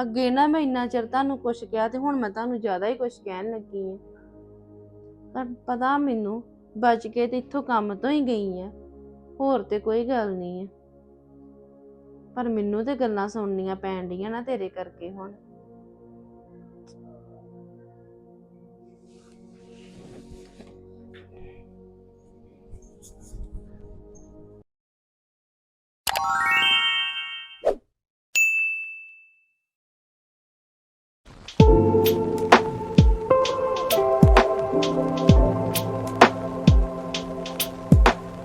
ਅੱਗੇ ਨਾ ਮੈਂ ਇੰਨਾ ਚਿਰ ਤੁਹਾਨੂੰ ਕੁਛ ਕਿਹਾ ਤੇ ਹੁਣ ਮੈਂ ਤੁਹਾਨੂੰ ਜ਼ਿਆਦਾ ਹੀ ਕੁਛ ਕਹਿਣ ਲੱਗੀ ਹਾਂ। ਪਰ ਪਤਾ ਮੈਨੂੰ ਬਚ ਕੇ ਤੇ ਇੱਥੋਂ ਕੰਮ ਤੋਂ ਹੀ ਗਈ ਆ ਹੋਰ ਤੇ ਕੋਈ ਗੱਲ ਨਹੀਂ ਹੈ। ਪਰ ਮੈਨੂੰ ਤੇ ਗੱਲਾਂ ਸੁਣਨੀਆਂ ਪੈਣ ਡੀਆਂ ਨਾ ਤੇਰੇ ਕਰਕੇ ਹੁਣ।